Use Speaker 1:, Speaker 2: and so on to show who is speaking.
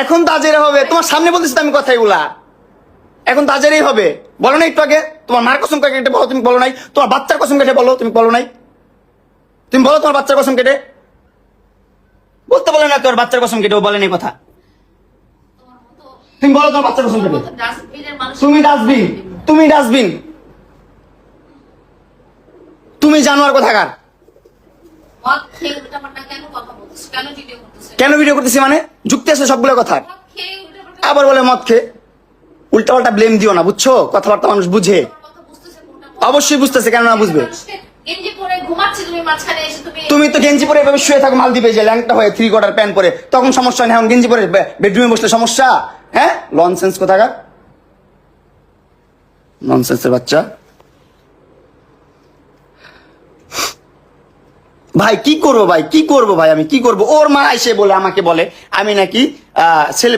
Speaker 1: এখন তাজের হবে। তোমার সামনে বলতেছি আমি কথা এগুলা এখন তাজেরই হবে। বলো না একটু আগে, তোমার মার কসম কেটে বলো, তুমি বলো নাই। তোমার বাচ্চার কসম কেটে বলো, তুমি বলো নাই। তুমি বলো তোমার বাচ্চার কসম কেটে। বলতে বলে না তোমার বাচ্চার কসম কেটে, ও বলেন এই কথা। তুমি বলো তোমার বাচ্চার কসম কেটে। তুমি ডাস্টবিন তুমি ডাস্টবিন। তুমি জানোয়ার কোথাকার।
Speaker 2: কেন ভিডিও করতেছো?
Speaker 1: মানে? যুক্তি আছে সবগুলো কথা আবার বলে মদ খেয়ে। উল্টাপাল্টা ব্লেম দিও না বুঝছ? কথাবার্তা মানুষ বুঝে? অবশ্যই বুঝতেছে কেন না বুঝবে।
Speaker 2: তুমি
Speaker 1: তো গেঞ্জি পরে এভাবে শুয়ে থাকো মালদ্বীপে যে ল্যাংটা হয়ে থ্রি কোয়ার্টার প্যান্ট পরে। তখন সমস্যা নেই এখন গেঞ্জি পরে বেডরুমে বসলে সমস্যা? হ্যাঁ? লনসেন্স কোথাকার? ননসেন্সের বাচ্চা। ভাই, কি করব ভাই? কি করব ভাই আমি? কি করব? ওর মা এসে বলে, আমাকে বলে, আমি নাকি ছেলে